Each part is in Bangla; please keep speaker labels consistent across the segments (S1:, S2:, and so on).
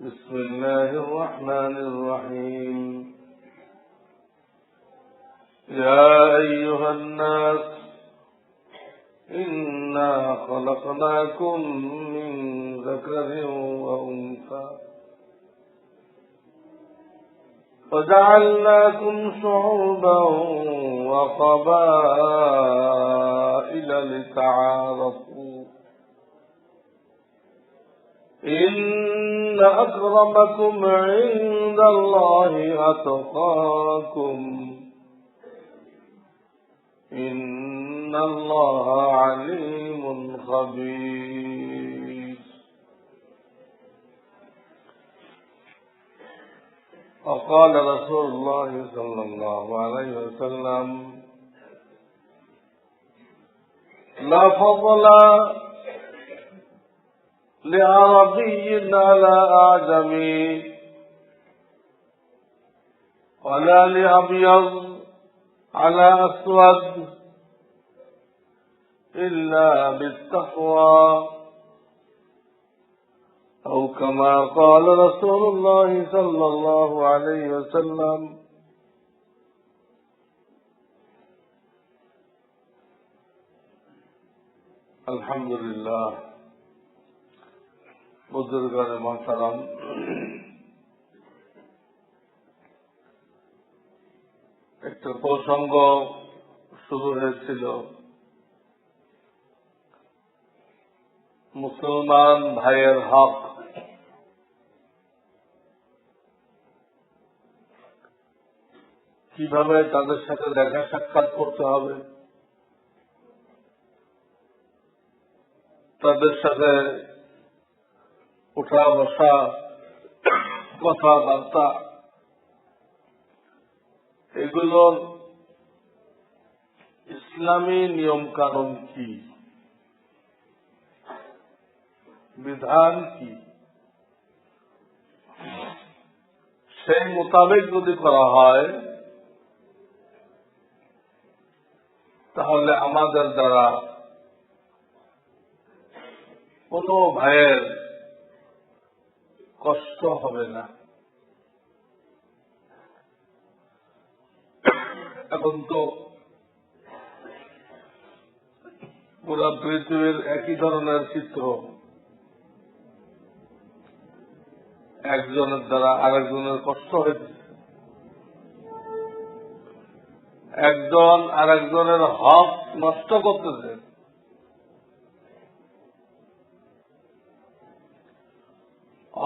S1: بسم الله الرحمن الرحيم يا أيها الناس إنا خلقناكم من ذكر وأنثى وجعلناكم شعوبا وقبائل لتعارفوا إن أكرمكم عند الله أتقاكم إن الله عليم خبير وقال رسول الله صلى الله عليه وسلم لا فضل لعربي على أعجمي ولا لأبيض على أسود إلا بالتقوى أو كما قال رسول الله صلى الله عليه وسلم الحمد لله বুজুর্গান মহতারাম একটা প্রসঙ্গ শুরু হয়েছিল মুসলমান ভাইয়ের হক কিভাবে তাদের সাথে দেখা সাক্ষাৎ করতে হবে তাদের সাথে উঠা বসা কথাবার্তা এগুলো ইসলামী নিয়ম কানুন কি বিধান কি সেই মোতাবেক যদি করা হয় তাহলে আমাদের দ্বারা কোনো ভাইয়ের কষ্ট হবে না এখন তো পুরা পৃথিবীর একই ধরনের চিত্র একজনের দ্বারা আরেকজনের কষ্ট হয়েছে একজন আরেকজনের হক নষ্ট করতেছে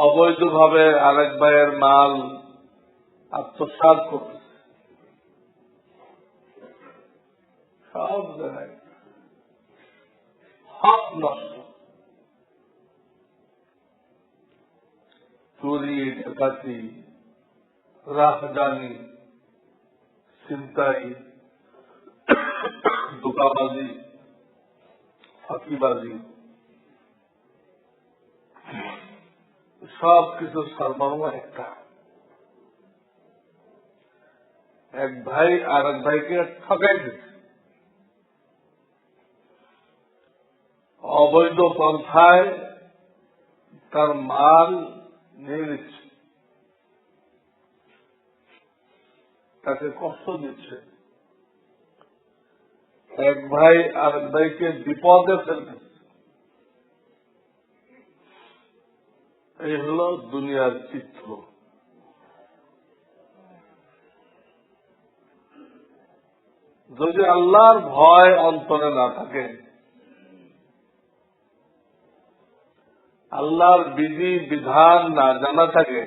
S1: অবৈধভাবে আরেক ভাইয়ের মাল আত্মসাত করতেছে সব চুরি ডাকাতি রাহদানি চিন্তাই দোকাবাজি ফাঁকিবাজি সব কিছু সর্বাঙ্গ একটা এক ভাই আর এক ভাইকে ঠকাই দিচ্ছে অবৈধ পন্থায় তার মাল নিয়ে নিচ্ছে তাকে কষ্ট দিচ্ছে এক ভাই আর এক ভাইকে বিপদে ফেলতেছে এই হল দুনিয়ার চিত্র যদি আল্লাহর ভয় অন্তরে না থাকে আল্লাহর বিধি বিধান না জানা থাকে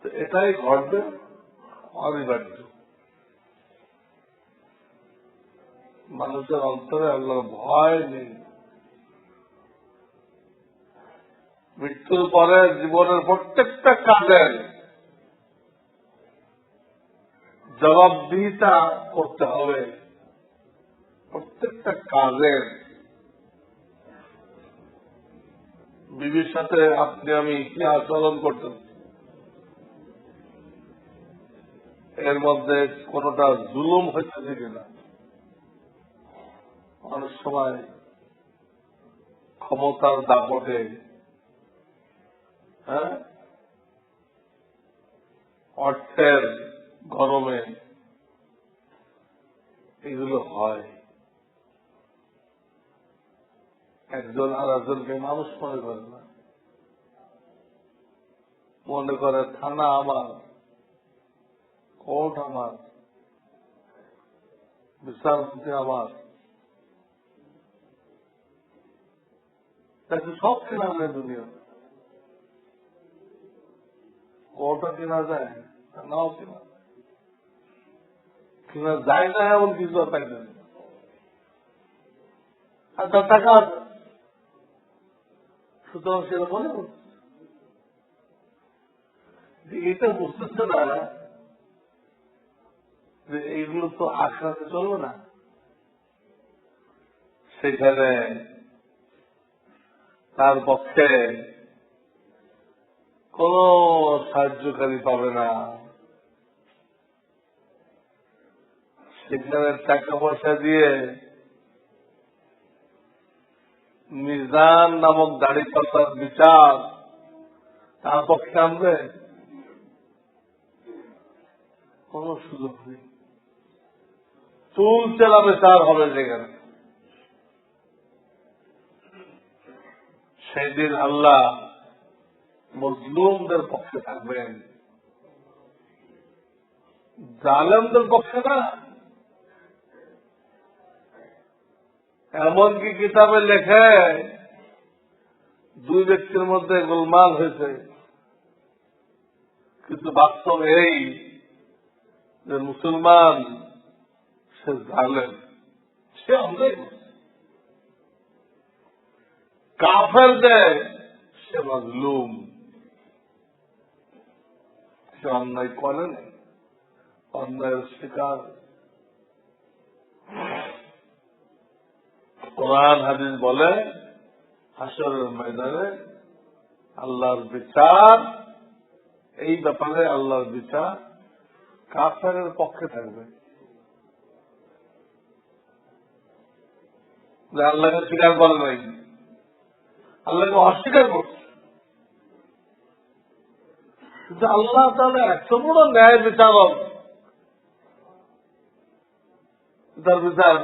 S1: তো এটাই ঘটবে অনিবার্য মানুষের অন্তরে আল্লাহর ভয় নেই মৃত্যুর পরে জীবনের প্রত্যেকটা কাজের জবাবদিহিতা করতে হবে প্রত্যেকটা কাজের বিবির সাথে আপনি আমি কি আচরণ করতেন এর মধ্যে কোনটা জুলুম হইতেছে কিনা অনেক সময় ক্ষমতার দাপটে হ্যাঁ অর্থের গরমে এগুলো হয় একজন আর একজনকে মানুষ মনে করে না মনে করে থানা আমার কোর্ট আমার বিচারপতি আমার তাকে সব কেনা দুনিয়া নাও যায় না এমন কিছু টাকা আছে সুতরাং সেটা মনে এটা বুঝতেছে না যে এইগুলো তো আশাতে চলবে না সেখানে তার পক্ষে কোন সাহায্যকারী পাবে না সেখানে টাকা পয়সা দিয়ে মিজান নামক দাড়ি পাতার বিচার তার পক্ষে আনবে কোন সুযোগ নেই চুল চালাবে তার হবে সেখানে সেদিন আল্লাহ মজলুমদের পক্ষে থাকবেন জালেমদের পক্ষে না এমনকি কিতাবে লেখে দুই ব্যক্তির মধ্যে গোলমাল হয়েছে কিন্তু বাস্তব এই যে মুসলমান সে জালেম সে আমরাই কাফের দেয় সে মজলুম সে অন্যায় করে নাই অন্যায়ের শিকার কোরআন হাদিস বলে হাসরের ময়দানে আল্লাহর বিচার এই ব্যাপারে আল্লাহর বিচার কাফারের পক্ষে থাকবে আল্লাহকে স্বীকার করে নাই আল্লাহকে অস্বীকার কিন্তু আল্লাহ তাহলে একশো বড় ন্যায় বিচারক তার বিচার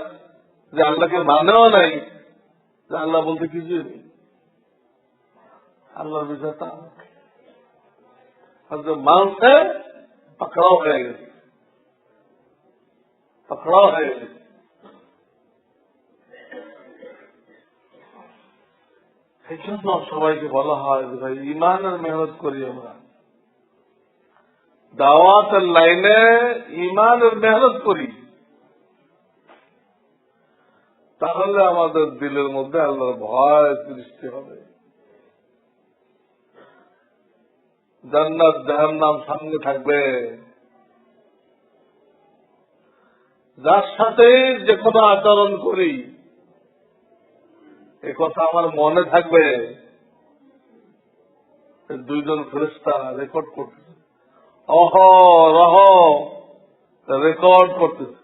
S1: যে আল্লাহকে মানেও নাই যে আল্লাহ বলতে কিছুই নেই আল্লাহর বিচার তা আর যে মানছে পাকড়াও হয়ে গেছে পাকড়াও হয়ে গেছে সেই জন্য সবাইকে বলা হয় যে ভাই ইমানের মেহনত করি আমরা দাওয়াতের লাইনে ইমানের মেহনত করি তাহলে আমাদের দিলের মধ্যে আল্লাহর ভয় সৃষ্টি হবে জান্নাত দেহার নাম সামনে থাকবে যার সাথে যে কথা আচরণ করি এ কথা আমার মনে থাকবে দুইজন ফেরিস্তা রেকর্ড করতে অহরহ রেকর্ড করতেছে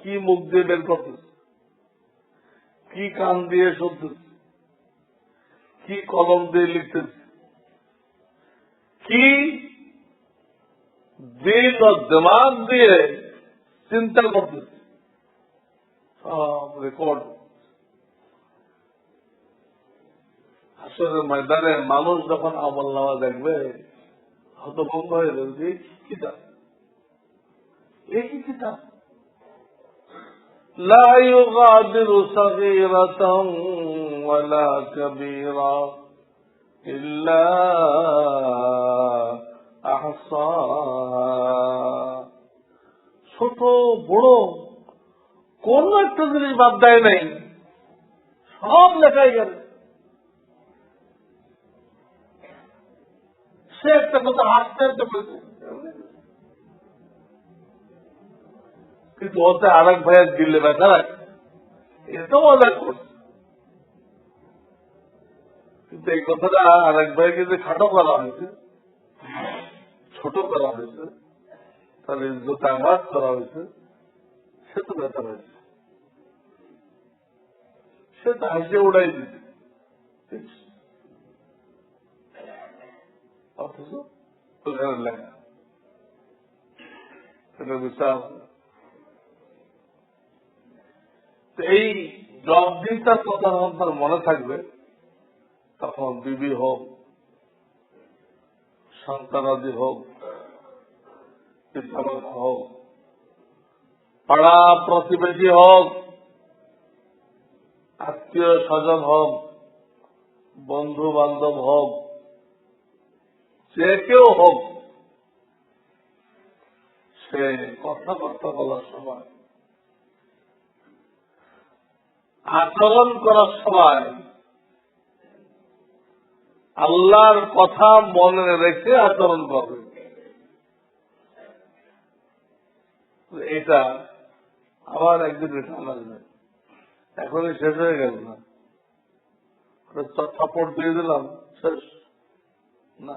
S1: কি মুখ দিয়ে বের করতেছে কি কান দিয়ে শুনতেছে কি কলম দিয়ে লিখতেছে কি দিন ও দিমাগ দিয়ে চিন্তা করতেছে সব রেকর্ড আসলে ময়দানে মানুষ যখন আমল নামা দেখবে হতভঙ্গ হয়ে যাবে কিতাব ছোট বড় কোন একটা জিনিস বাদ দেয় নাই সব দেখাই গেল все это কথা হাসতে হাসতে বলছে কিন্তু ওতে আর এক ভাইয়ের দিল্লে ব্যথা রাখে এটাও অনেক কিন্তু এই কথাটা আর এক ভাইকে যে খাটো করা হয়েছে ছোট করা হয়েছে তাহলে ইজ্জত আঘাত করা হয়েছে সে তো ব্যথা হয়েছে সে তো হাসিয়ে উড়াই দিচ্ছে অথচ তোদের লাগে এই কথা আপনার মনে থাকবে তখন বিবি হোক সন্তানাদি হোক হোক পাড়া প্রতিবেশী হোক আত্মীয় স্বজন হোক বন্ধু বান্ধব হোক যে কেউ হোক সে কথাবার্তা বলার সময় আচরণ করার সময় আল্লাহর কথা মনে রেখে আচরণ করবে এটা আবার একদিন সামাল এখনই শেষ হয়ে গেল না থাপড় দিয়ে দিলাম শেষ না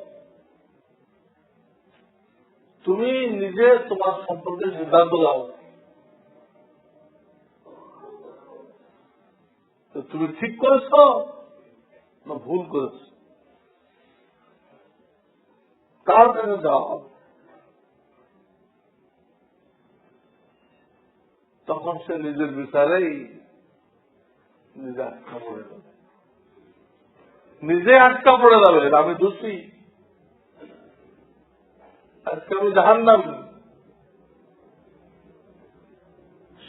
S1: তুমি নিজে তোমার সম্পর্কে সিদ্ধান্ত দাও তুমি ঠিক করেছ না ভুল করেছ কার কাছে যাও তখন সে নিজের বিচারেই নিজে আটকা পড়ে যাবে নিজে আটকা পড়ে যাবে আমি দোষী আজকে আমি জাহান নামি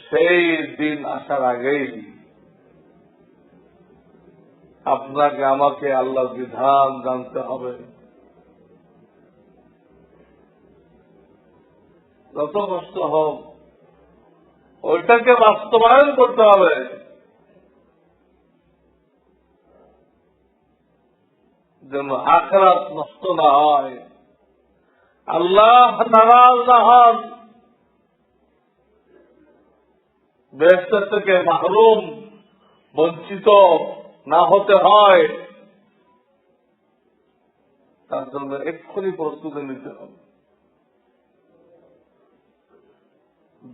S1: সেই দিন আসার আগেই আপনাকে আমাকে আল্লাহ বিধান জানতে হবে যত কষ্ট হোক ওইটাকে বাস্তবায়ন করতে হবে যেন আখরাত নষ্ট না হয় আল্লাহ আল্লাহ হন বেহস্তের থেকে মাহরুম বঞ্চিত না হতে হয় তার জন্য এক্ষুনি প্রস্তুতি নিতে হবে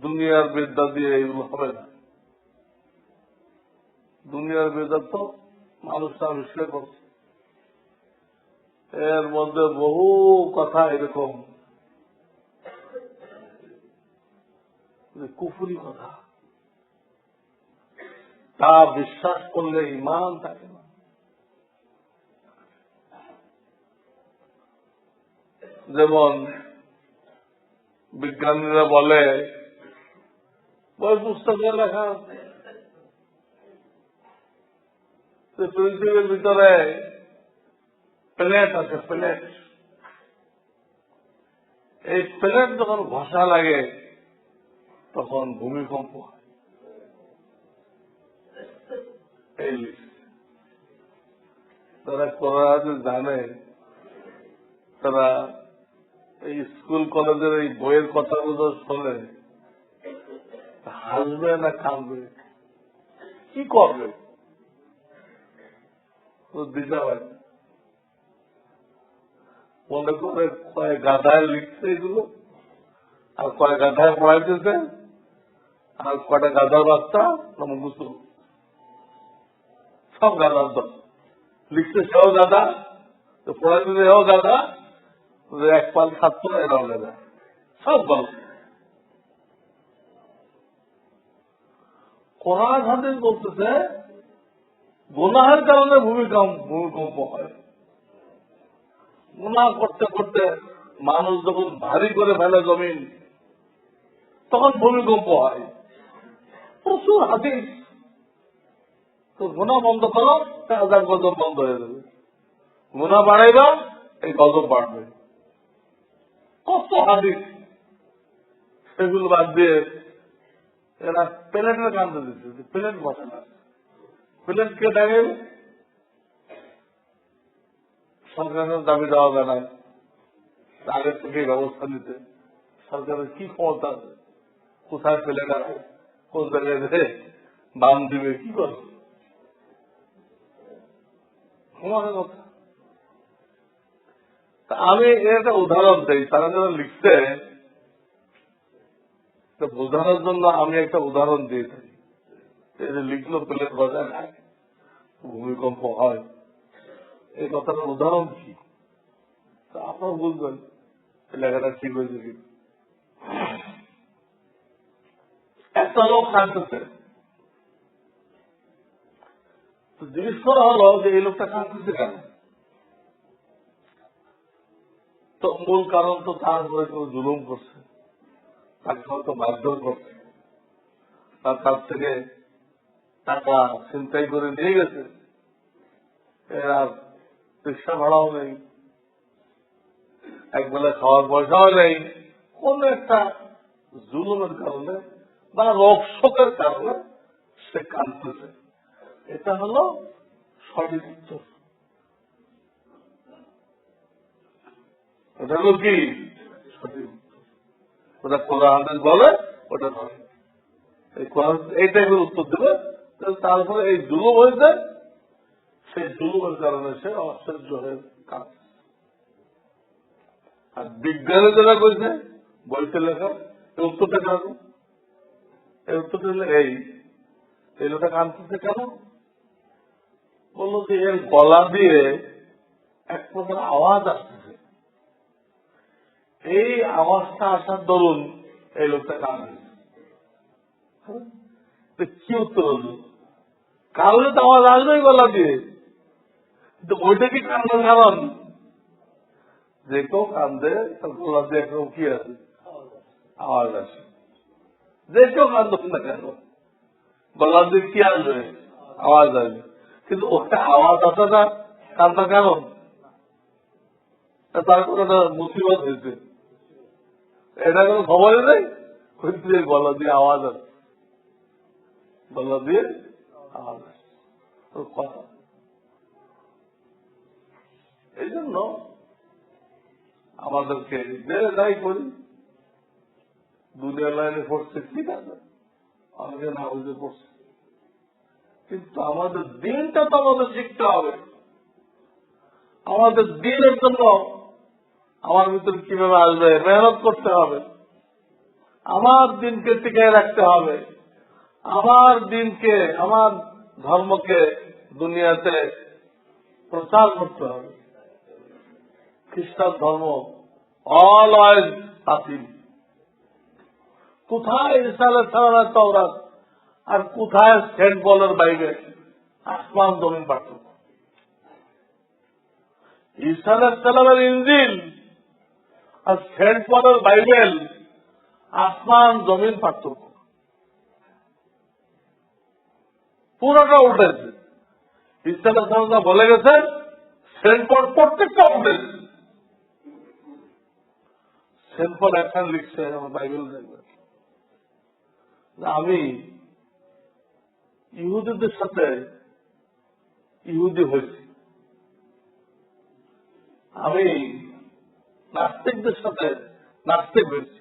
S1: দুনিয়ার বেদা দিয়ে এগুলো হবে না দুনিয়ার বেদা তো মানুষ আবিষ্কার করছে এর মধ্যে বহু কথা এরকম কুফুরি কথা তা বিশ্বাস করলে ইমান থাকে না যেমন বিজ্ঞানীরা বলে পুস্তকে লেখা আছে পৃথিবীর ভিতরে প্লেট আছে প্লেট এই প্লেট যখন ভাষা লাগে তখন ভূমিকম্প তারা করা জানে তারা এই স্কুল কলেজের এই বইয়ের কথাগুলো শোনে হাসবে না কাঁদবে কি করবে দিতে হয় মনে করে কয়েক গাধায় লিখছে এগুলো আর কয়েক গাধায় পড়াইতেছে আর কয়টা গাধার বাচ্চা তোমার গুসল সব গাধার দল লিখছে সেও গাধা তো পড়াইতেছে এও গাধা এক পাল ছাত্র এরাও গাধা সব গল্প কোরআন হাতে বলতেছে গোনাহের কারণে ভূমিকম্প ভূমিকম্প হয় গুণা করতে করতে মানুষ যখন ভারী করে ফেলে জমিন তখন ভূমিকম্প হয় প্রচুর হাদিস তো গুণা বন্ধ করো তাদের গজব বন্ধ হয়ে যাবে গুণা বাড়াইবা এই গজব বাড়বে কত হাদিস সেগুলো বাদ দিয়ে এরা প্লেটের কান্দে দিচ্ছে প্লেট বসে না প্লেট কে দাঁড়িয়ে সরকারের দাবি দেওয়া যায় না আগের থেকে ব্যবস্থা নিতে সরকারের কি ক্ষমতা আছে কোথায় ফেলে রাখে কোন জায়গায় রেখে বাম দিবে কি করবে ক্ষমতার কথা আমি একটা উদাহরণ দিই তারা যারা লিখতে বোঝানোর জন্য আমি একটা উদাহরণ দিয়ে থাকি লিখলো পেলে বাজার ভূমিকম্প হয় এই কথাটার উদাহরণ কি আপনার বুঝবেন লেখাটা ঠিক হয়েছে কি একটা লোক কাঁদতেছে জিজ্ঞেস করা হলো যে এই লোকটা কাঁদতেছে কেন তো মূল কারণ তো তার উপরে কেউ জুলুম করছে তাকে হয়তো মারধর করছে তার কাছ থেকে টাকা চিন্তাই করে নিয়ে গেছে এরা রিক্সা ভাড়াও নেই একবেলা খাওয়ার পয়সাও নেই কোন একটা জুলুমের কারণে বা রোগ শোকের কারণে সে কাঁদতেছে এটা হলো সঠিক উত্তর এটা হলো কি সঠিক ওটা কোরআন বলে ওটা এই কোরআন এই টাইপের উত্তর দেবে তারপরে এই জুলুম হয়েছে সেই দুর্বল কারণে সে আশ্চর্য হয়ে কাজ আর বিজ্ঞানে যারা করছে বইতে লেখা এই উত্তরটা কেন এই উত্তরটা এই এই লোকটা কাঁদতেছে কেন বললো যে এর গলা দিয়ে এক প্রকার আওয়াজ আসতেছে এই আওয়াজটা আসার দরুন এই লোকটা কাঁদে কি উত্তর হল কারণে তো আওয়াজ আসবে গলা দিয়ে ওইটা কি কান্দ কান্দে কি আছে আওয়াজ কান্দ না কেন দিয়ে কি আসবে আওয়াজ আসবে কিন্তু ওটা আওয়াজ না কেন তার কোনো মুসিবত হয়েছে এটা কোনো খবরে নেই গলা দিয়ে আওয়াজ আছে গলা দিয়ে আওয়াজ কথা এই জন্য আমাদেরকে যাই করি দুনিয়া লাইনে পড়ছে ঠিক আছে আমাকে না বুঝে পড়ছে কিন্তু আমাদের দিনটা তো আমাদের শিখতে হবে আমাদের দিনের জন্য আমার ভিতর কিভাবে আসবে মেহনত করতে হবে আমার দিনকে টিকায় রাখতে হবে আমার দিনকে আমার ধর্মকে দুনিয়াতে প্রচার করতে হবে খ্রিস্টান ধর্ম অল বাতিল কোথায় ইসালের সালানা তওরাত আর কোথায় সেন্ট বাইরে আসমান জমিন পার্থক্য ইসালের আর সেন্ট পলের বাইবেল আসমান জমিন পার্থক্য পুরোটা উঠেছে ইসালের সালানা বলে গেছে সেন্ট পল প্রত্যেকটা উঠেছে সেলফোন অ্যাকশন লিখছে আমার বাইবেল দেখবে আমি ইহুদিদের সাথে ইহুদি হয়েছি আমি নাস্তিকদের সাথে নাস্তিক হয়েছি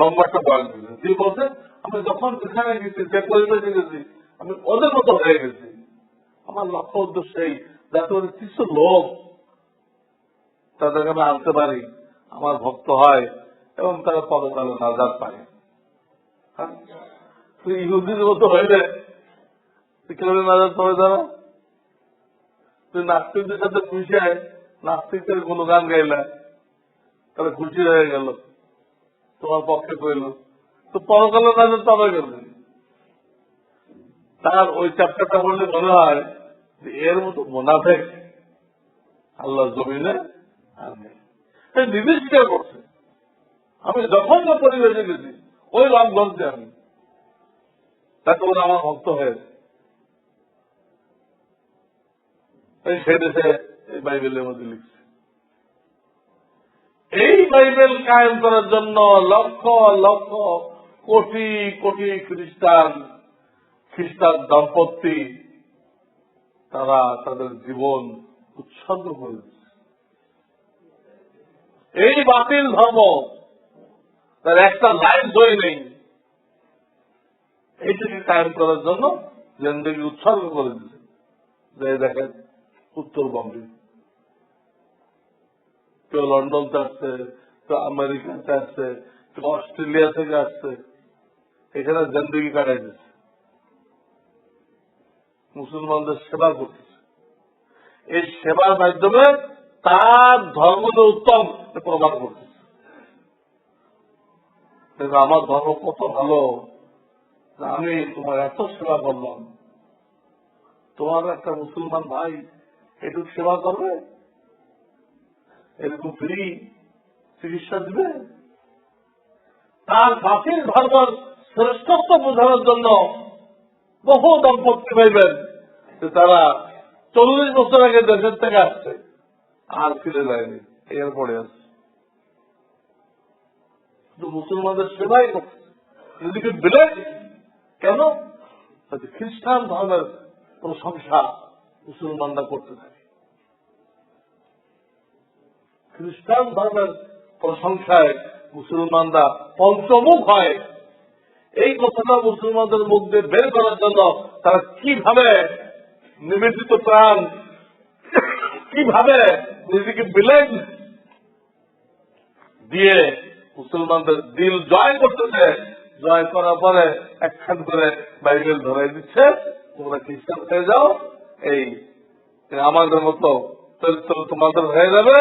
S1: লম্বাটা বয়স বয়ান যে বলতে আমি যখন যেখানে গেছি যে পরিবেশে গেছি আমি ওদের মতো হয়ে গেছি আমার লক্ষ্য উদ্দেশ্য এই যাতে কিছু লোক তাদেরকে আমি আনতে পারি আমার ভক্ত হয় এবং তারা পদকালে নাজাদ পায় হ্যাঁ? ইহুদির মতো নাজাদ পাবে তারা তুই নাস্তিকদের সাথে নাস্তিকদের কোনো গান খুশি হয়ে গেল তোমার পক্ষে কইল তো পরকালে নাজাদ পাবে গেল তার ওই চ্যাপ্টারটা বললে মনে হয় এর মতো মোনাফেক আল্লাহ জমিনে আর নেই সেই বিবেচিকা করছে আমি যখন পরিবেশে গেছি ওই রামগঞ্জে আমি তাতে ওরা আমার ভক্ত হয়েছে সে দেশে এই বাইবেলের মধ্যে লিখছে এই বাইবেল কায়েম করার জন্য লক্ষ লক্ষ কোটি কোটি খ্রিস্টান খ্রিস্টান দম্পতি তারা তাদের জীবন উৎসর্গ করেছে এই বাতিল ধর্ম তার একটা লাইফ জয় নেই এইটাকে কায়ম করার জন্য জেন্দি উৎসর্গ করে দিচ্ছে যে দেখেন উত্তরবঙ্গে কেউ লন্ডন আসছে কেউ আমেরিকা আসছে কেউ অস্ট্রেলিয়া থেকে আসছে এখানে জেন্দি কাটাই দিচ্ছে মুসলমানদের সেবা করতেছে এই সেবার মাধ্যমে তার ধর্ম যে উত্তম প্রমাণ করবে আমার ধর্ম কত ভালো আমি তোমার এত সেবা করলাম তোমার একটা মুসলমান ভাই একটু সেবা করবে এরকম ফ্রি চিকিৎসা দিবে তার বাসির ধর্মের শ্রেষ্ঠত্ব বোঝানোর জন্য বহু দম্পতি পাইবেন তারা চল্লিশ বছর আগে দেশের থেকে আসছে আর ফিরে যায়নি এরপরে আসছে মুসলমানদের সেবাই নিজেকে বেড়ে কেন খ্রিস্টান ধর্মের প্রশংসা মুসলমানরা করতে থাকে খ্রিস্টান ধর্মের প্রশংসায় মুসলমানরা পঞ্চমুখ হয় এই কথাটা মুসলমানদের মধ্যে বের করার জন্য তারা কিভাবে নিবেদিত প্রাণ কিভাবে নিজেকে বিলেন দিয়ে মুসলমানদের দিল জয় করতেছে জয় করার পরে একখান করে বাইবেল ধরে দিচ্ছে তোমরা খ্রিস্টান হয়ে যাও এই আমাদের মতো চরিত্র তোমাদের হয়ে যাবে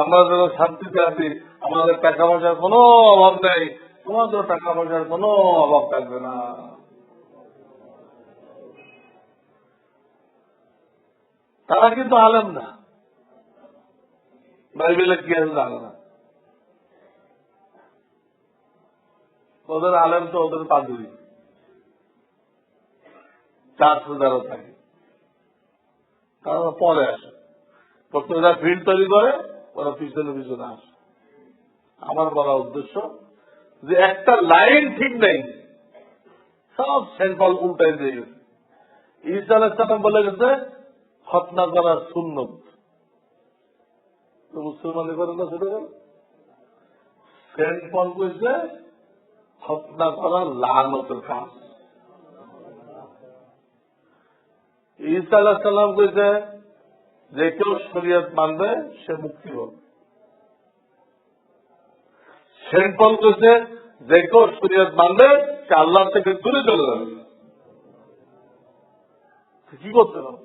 S1: আমরা যেন শান্তিতে আছি আমাদের টাকা পয়সার কোনো অভাব নেই তোমাদের টাকা পয়সার কোনো অভাব থাকবে না তারা কিন্তু আলেম না জানে না ওদের আলেম তো ওদের পাদুরি থাকে পরে আসে প্রথমে যারা তৈরি করে ওরা পিছনে পিছনে আসে আমার বলা উদ্দেশ্য যে একটা লাইন ঠিক নেই সব সেন্ট্রাল উল্টাই দিয়ে গেছে ইসলাম বলে গেছে খতনা করার সুন্নত মুসলমানের কথা ছোট গেল ফ্যানপন কইছে হত্যা করা লালতের কাজ ঈসা আল্লাহ সাল্লাম কইছে যে কেউ শরীয়ত মানবে সে মুক্তি হবে সেন্ট পল কইছে যে কেউ শরীয়ত মানবে সে আল্লাহ থেকে দূরে চলে যাবে কি করতে হবে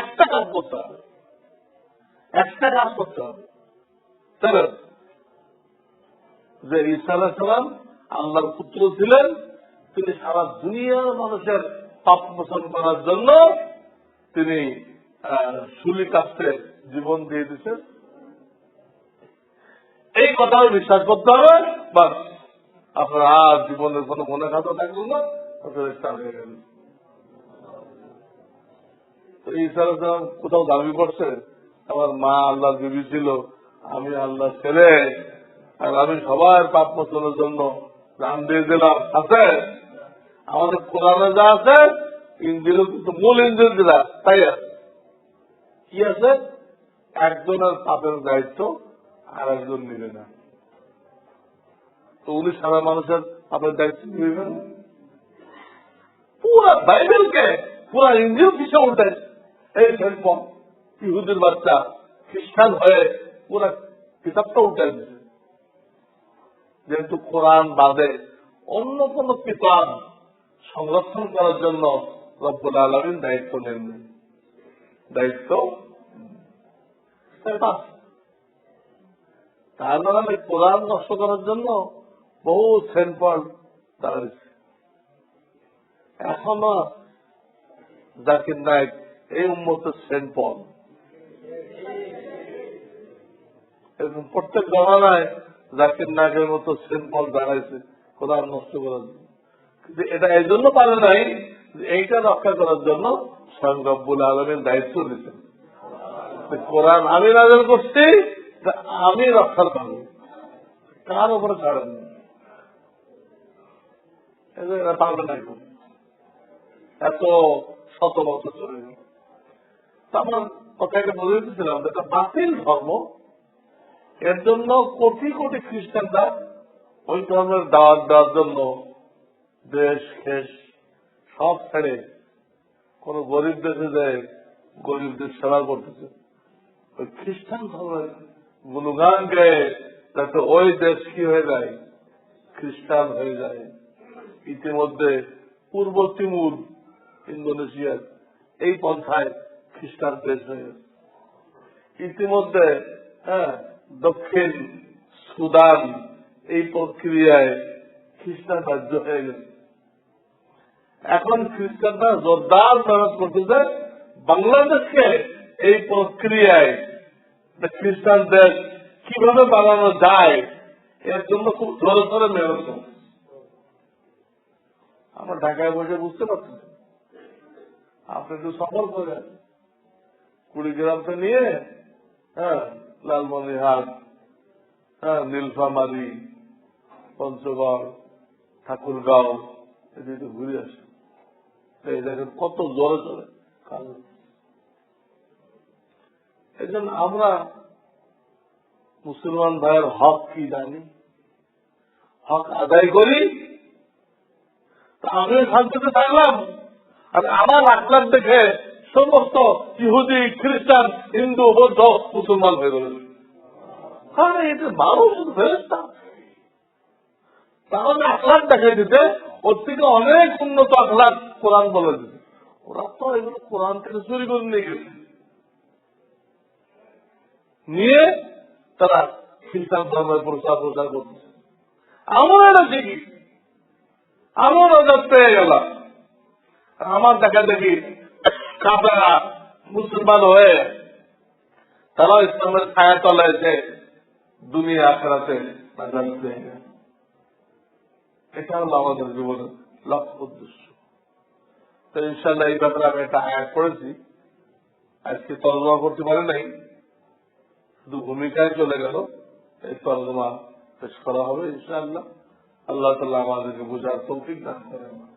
S1: একটা কাজ করতে হবে একটা কাজ করতে হবে তাহলে যে ঈসা আল্লাহর পুত্র ছিলেন তিনি সারা দুনিয়ার মানুষের পাপ মোচন করার জন্য তিনি সুলি কাস্তে জীবন দিয়ে দিচ্ছেন এই কথা বিশ্বাস করতে হবে বা আপনার আর জীবনের কোনো মনে খাতা থাকলো না হয়ে গেল তো কোথাও দাবি করছে আমার মা আল্লাহ দিদি ছিল আমি আল্লাহ ছেলে আর আমি সবার পাপ মোচনের জন্য প্রাণ দিয়ে দিলাম আছে আমাদের কোরআনে যা আছে ইঞ্জিন মূল ইঞ্জিন যেটা তাই আছে কি আছে একজনের পাপের দায়িত্ব আর একজন নিবে না তো উনি সারা মানুষের পাপের দায়িত্ব নিবেন পুরা বাইবেলকে পুরা ইঞ্জিন পিছিয়ে উল্টাই এই সেরকম ইহুদের বাচ্চা খ্রিস্টান হয়ে ওরা কিতাবটা উঠে দিচ্ছে যেহেতু কোরআন বাদে অন্য কোন কিতাব সংরক্ষণ করার জন্য রব্বুল দায়িত্ব দায়িত্ব তার নামে মানে কোরআন নষ্ট করার জন্য বহু সেন্টপল দাঁড়িয়েছে এখনো জাকির নায়ক এই উন্মত সেন্টপল এরকম প্রত্যেক জমানায় জাকির নাকের মতো সিম্পল দাঁড়াইছে কোথাও নষ্ট করার জন্য কিন্তু এটা এই জন্য পারে নাই যে এইটা রক্ষা করার জন্য স্বয়ং রব্বুল আলমের দায়িত্ব দিচ্ছেন কোরআন আমি নাজল করছি আমি রক্ষার পাবো কার উপরে ছাড়েন এত শত বছর চলে গেল তারপর কথাটা এটা বাতিল ধর্ম এর জন্য কোটি কোটি খ্রিস্টানরা ওই ধর্মের দাওয়াত দেওয়ার জন্য দেশ খেস সব ছেড়ে কোন গরিব দেশে যায় গরিবদের সেবা করতেছে ওই খ্রিস্টান ধর্মের গুণগান গেয়ে যাতে ওই দেশ কি হয়ে যায় খ্রিস্টান হয়ে যায় ইতিমধ্যে পূর্ব তিমুর ইন্দোনেশিয়ার এই পন্থায় খ্রিস্টান দেশ হয়ে ইতিমধ্যে হ্যাঁ দক্ষিণ সুদান এই প্রক্রিয়ায় খ্রিস্টান রাজ্য হয়ে গেছে এখন খ্রিস্টানরা জোরদার মেহনত করতেছে বাংলাদেশকে এই প্রক্রিয়ায় খ্রিস্টান দেশ কিভাবে বানানো যায় এর জন্য খুব জোর করে মেহনত আমরা ঢাকায় বসে বুঝতে পারছি আপনি একটু সফল করে কুড়ি গ্রাম তো নিয়ে হ্যাঁ লালমনিরহাট হ্যাঁ নীলফামারি পঞ্চগড় ঠাকুরগাঁও এদিকে ঘুরে আসে এই দেখেন কত জোরে চলে এজন আমরা মুসলমান ভাইয়ের হক কি জানি হক আদায় করি তা আমি শান্তিতে থাকলাম আর আমার রাখলাম দেখে সমস্ত ইহুদি খ্রিস্টান হিন্দু বৌদ্ধ মুসলমান হয়ে গেল কারণ এটা মানুষ ফেরেস্তা তাহলে আখলাখ দেখাই দিতে ওর থেকে অনেক উন্নত আখলাখ কোরআন বলে দিতে ওরা তো এগুলো কোরআন থেকে চুরি করে নিয়ে গেছে নিয়ে তারা খ্রিস্টান ধর্মের প্রচার প্রচার করছে আমরা এটা দেখি আমরা পেয়ে গেলাম আমার দেখা দেখি কাপড়া মুসলমান হয়ে তারা ইসলামের ছায়া তলাইছে দুনিয়া আখড়াতে এটা হলো আমাদের জীবনের লক্ষ্য উদ্দেশ্য তো ইনশাল্লাহ এই ব্যাপারে আমি একটা আয়াত করেছি আজকে তর্জমা করতে পারে নাই শুধু ভূমিকায় চলে গেল এই তর্জমা শেষ করা হবে ইনশাল্লাহ আল্লাহ তালা আমাদেরকে বোঝার তৌফিক দান